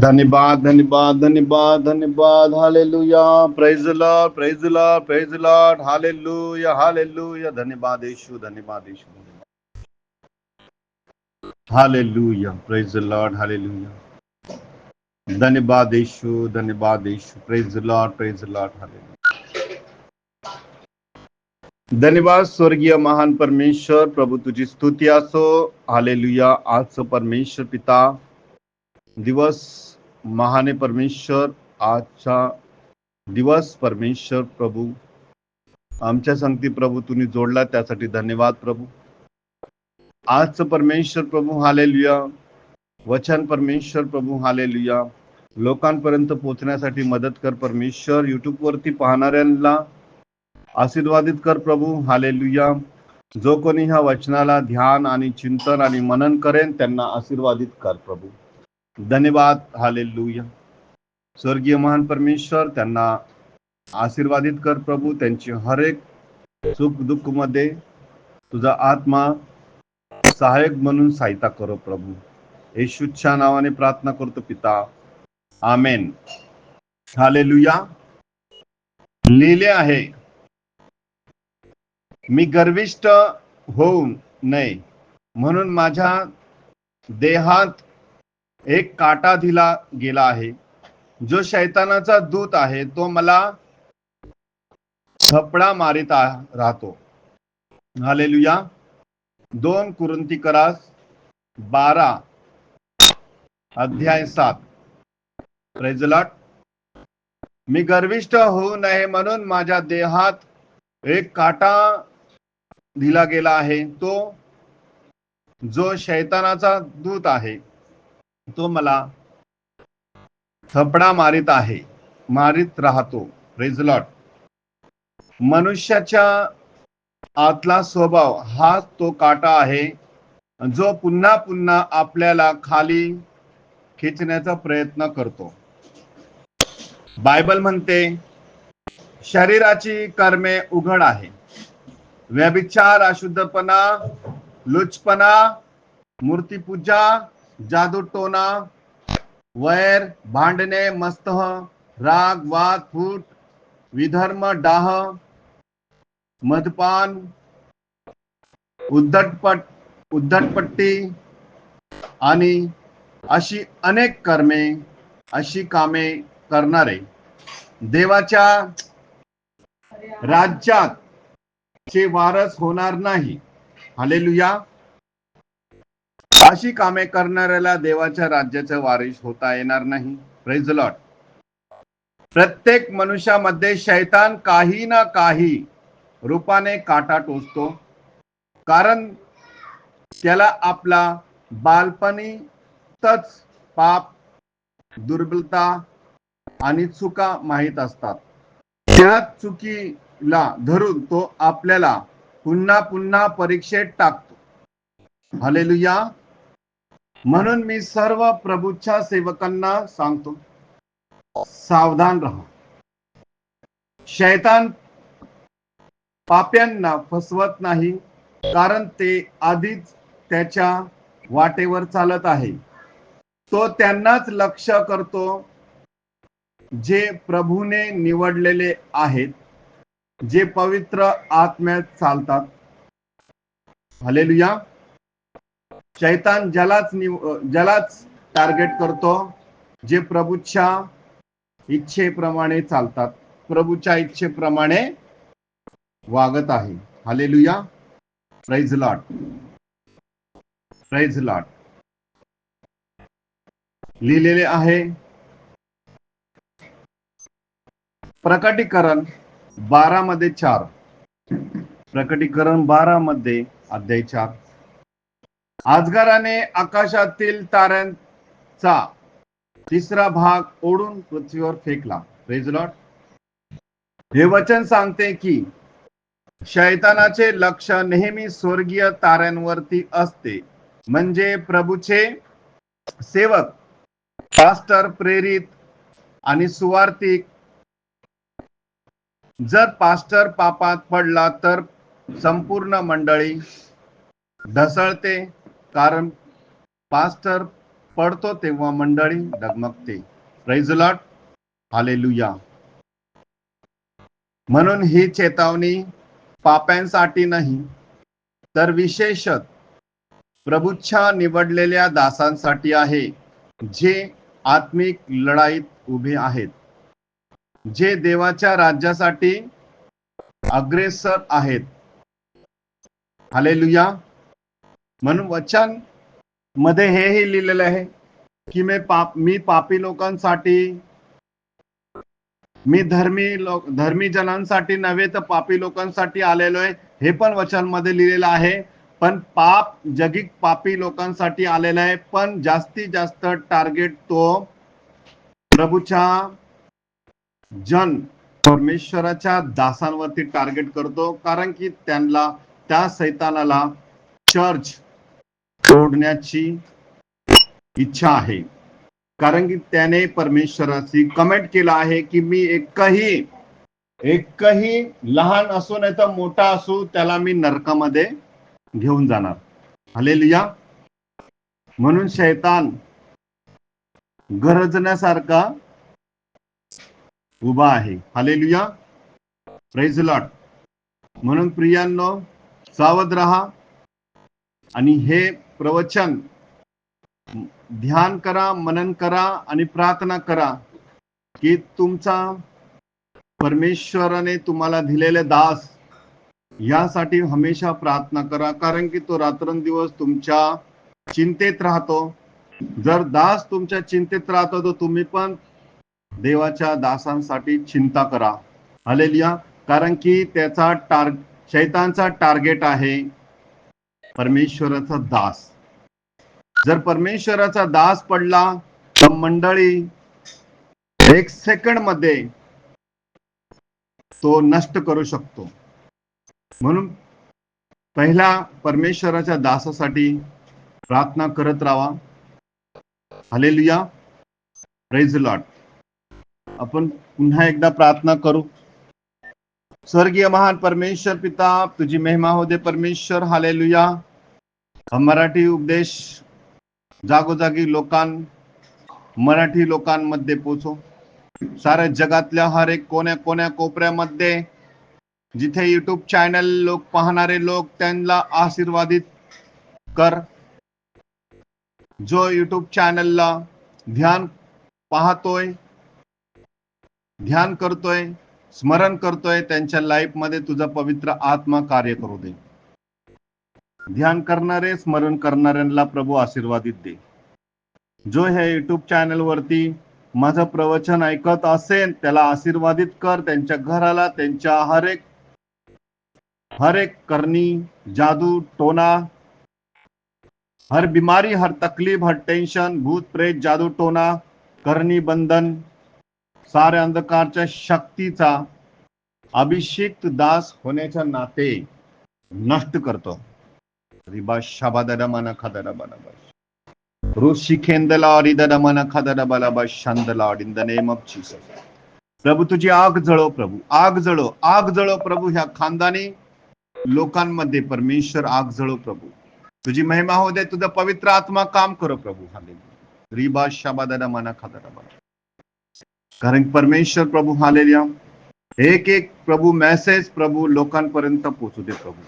धन्यवाद धन्यवाद धन्यवाद धन्यवाद hallelujah praise Lord praise Lord praise Lord hallelujah hallelujah धन्यवाद येशू धन्यवाद येशू। Hallelujah praise Lord hallelujah. धन्यवाद येशू धन्यवाद येशू praise Lord praise Lord hallelujah. धन्यवाद स्वर्गीय महान परमेश्वर प्रभु तुझी स्तुती असो। हालेलुया आजचं परमेश्वर पिता दिवस महाने परमेश्वर आजचा दिवस परमेश्वर प्रभू. आमच्या संगती प्रभू तुम्ही जोडला त्यासाठी धन्यवाद प्रभू. आजचं परमेश्वर प्रभू हालेलुया. वचन परमेश्वर प्रभू हालेलुया. लोकांपर्यंत पोहोचण्यासाठी मदत कर परमेश्वर. युट्यूब वरती पाहणाऱ्यांना आशीर्वादित कर प्रभू हालेलुया. जो कोणी ह्या वचनाला ध्यान आणि चिंतन आणि मनन करेन त्यांना आशीर्वादित कर प्रभू. धन्यवाद हालेलुया. स्वर्गीय महान परमेश्वर त्यांना आशीर्वादित कर प्रभू त्यांची हरेक सुख दुःखमध्ये तुझा आत्मा सहायक म्हणून सहायता करो प्रभू. येशूच्या नावाने प्रार्थना करतो पिता. आमेन. हालेलुया. लिहिले आहे. मी गर्विष्ट होऊ नये म्हणून माझ्या देहात एक काटा दिला गेला आहे. जो शैतानाचा दूत आहे तो मला थपडा मारित राहतो राहतो. हालेलुया. दोन कुरुंतीकरास बारा अध्याय सात. प्रेजलाट मी गर्विष्ट होऊ नये म्हणून माझ्या देहात एक काटा दिला गेला आहे. तो जो शैतानाचा दूत आहे. तो मला थपडा मारित आहे मारित राहतो रेझलॉट. मनुष्याच्या आतला स्वभाव हा तो काटा आहे जो पुन्हा पुन्हा आपल्याला खाली खेचण्याचा प्रयत्न करतो. बायबल म्हणते शरीराची कर्मे उघड आहे. व्यभिचार अशुद्धपणा लुचपणा मूर्तीपूजा जादूटोना वैर भांडणे मस्त राग वाद फूट विधर्म डाह मदपान उद्धटपट उद्धटपट्टी आणि अशी अनेक कर्मे अशी कामे करणारे देवाच्या राज्यात चे वारस होणार नाही. हालेलुया. अशी कामे करणाऱ्याला देवाच्या राज्याचा वारिस होता येणार नाही. लॉट प्रत्येक मनुष्यामध्ये शैतान काही ना काही रूपाने काटा टोचतो. कारण त्याला आपला बालपणीतच पाप दुर्बलता आणि चुका माहीत असतात. त्या चुकीला धरून तो आपल्याला पुन्हा पुन्हा परीक्षेत टाकतो. हालेलुया म्हणून मी सर्व प्रभूच्या सेवकांना सांगतो सावधान राहा. शैतान पाप्यांना फसवत नाही कारण ते आधीच त्याच्या वाटेवर चालत आहे. तो त्यांनाच लक्ष करतो जे प्रभूने निवडलेले आहेत जे पवित्र आत्म्यात चालतात. हलेलुया. शैतान ज्यालाच निव ज्यालाच टार्गेट करतो जे प्रभूच्या इच्छेप्रमाणे चालतात प्रभूच्या इच्छेप्रमाणे वागत आहे. Hallelujah praise lot praise lot लिहिलेले आहे प्रकटीकरण बारा मध्ये चार. प्रकटीकरण बारा मध्ये अध्याय चार. आजगाराने आकाशातील ताऱ्यांचा तिसरा भाग ओढून पृथ्वीवर फेकला. रेजलॉट हे वचन सांगते की शैतानाचे लक्ष नेहमी स्वर्गीय ताऱ्यांवरती असते. म्हणजे प्रभूचे सेवक पास्टर प्रेरित आणि सुवार्थिक. जर पास्टर पापात पडला तर संपूर्ण मंडळी ढसळते. कारण पास्टर पडतो तेव्हा मंडळी डगमगते. रैजलॉट हालेलुया म्हणून ही चेतावणी पाप्यांसाठी नाही तर विशेषत प्रभूच्छा निवडलेल्या दासांसाठी आहे जे आत्मिक लढाईत उभे आहेत जे देवाच्या राज्यासाठी अग्रेसर आहेत. हालेलुया म्हणून वचनमध्ये हेही लिहिलेलं आहे की मी पाप मी पापी लोकांसाठी मी धर्मी लोक धर्मी जनांसाठी नव्हे तर पापी लोकांसाठी आलेलो आहे. हे पण वचनमध्ये लिहिलेलं आहे. पण पाप जगिक पापी लोकांसाठी आलेलं आहे. पण जास्तीत जास्त टार्गेट तो प्रभूच्या जन परमेश्वराच्या दासांवरती टार्गेट करतो. कारण की त्यांना त्या सैतानाला चर्च सोडण्याची इच्छा आहे. कारण की त्याने परमेश्वराशी कमेंट केला आहे की मी एकही एकही लहान असो नाही तर मोठा असो त्याला मी नरकामध्ये घेऊन जाणार. हालेलुया म्हणून शैतान गरजण्यासारखा उभा आहे. हालेलुया प्रेज लॉट म्हणून प्रियांनो सावध रहा. आणि हे प्रवचन ध्यान करा मनन करा आणि प्रार्थना करा की तुमचा परमेश्वराने तुम्हाला दिलेले दास यासाठी हमेशा प्रार्थना करा. कारण की तो रात्रंदिवस तुमच्या चिंतेत राहतो. जर दास तुमच्या चिंतेत राहतो तर तुम्ही पण देवाच्या दासांसाठी चिंता करा. हालेलुया कारण की त्याचा टार शैतांचा टार्गेट आहे. परमेश्वराचा दास. जर परमेश्वराचा दास पडला तर मंडळी एक सेकंडमध्ये तो नष्ट करू शकतो. म्हणून पहिला परमेश्वराच्या दासासाठी प्रार्थना करत राहा. हलेलुया प्रेज लॉट आपण पुन्हा एकदा प्रार्थना करू. स्वर्गीय महान परमेश्वर पिता तुझी महिमा हो दे परमेश्वर. हालेलुया. मराठी उपदेश जागोजागी लोकां मराठी लोकांमध्ये पोचो. साऱ्या जगातल्या हर एक कोण्या कोण्या कोपऱ्यामध्ये जिथे युट्यूब चॅनल लोक पाहणारे लोक त्यांना आशीर्वादित कर. जो युट्यूब चॅनलला ध्यान पाहतोय ध्यान करतोय स्मरण करतोय त्यांच्या लाईफमध्ये तुझा पवित्र आत्मा कार्य करू दे. ध्यान करणारे स्मरण करणाऱ्यांना प्रभू आशीर्वादित दे. जो हे युट्यूब चॅनल वरती माझं प्रवचन ऐकत असेल त्याला आशीर्वादित कर त्यांच्या घराला त्यांच्या हर एक हर एक करणी जादू टोना हर बीमारी हर तकलीफ हर टेन्शन भूत प्रेत जादू टोना करणी बंधन साऱ्या अंधकारच्या शक्तीचा अभिषेक दास होण्याच्या नाते नष्ट करतो. रिबा शाबादरा मना खादरा बना ऋषी खेंदला शांदला in the name of Jesus प्रभू तुझी आग जळो प्रभू. आग जळो. आग जळो प्रभू ह्या खानदानी लोकांमध्ये परमेश्वर आग जळो प्रभू. तुझी महिमा हो दे. तुझा पवित्र आत्मा काम करो प्रभू. हाले रिबा शाबादरा मना खादरा कारण परमेश्वर प्रभू हालेल्या. एक एक प्रभू मेसेज प्रभू लोकांपर्यंत पोहोचू दे प्रभू.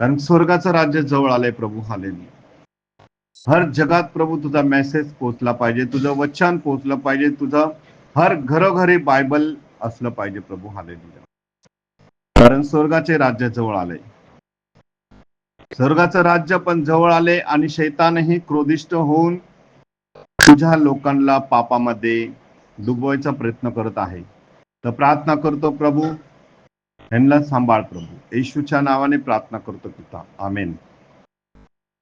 कारण स्वर्गाचं राज्य जवळ आलंय प्रभू हालेली हर जगात प्रभू तुझा मेसेज पोहोचला पाहिजे तुझं वचन पोहोचलं पाहिजे तुझं हर घरोघरी बायबल असलं पाहिजे प्रभू हालेलुया. कारण स्वर्गाचे राज्य जवळ आले स्वर्गाचं राज्य पण जवळ आले आणि शैतानही क्रोधिष्ट होऊन तुझ्या लोकांना पापामध्ये डुबवायचा प्रयत्न करत आहे. तर प्रार्थना करतो प्रभू. यांना सांभाळ प्रभू. येशूच्या नावाने प्रार्थना करतो पिता. आमेन.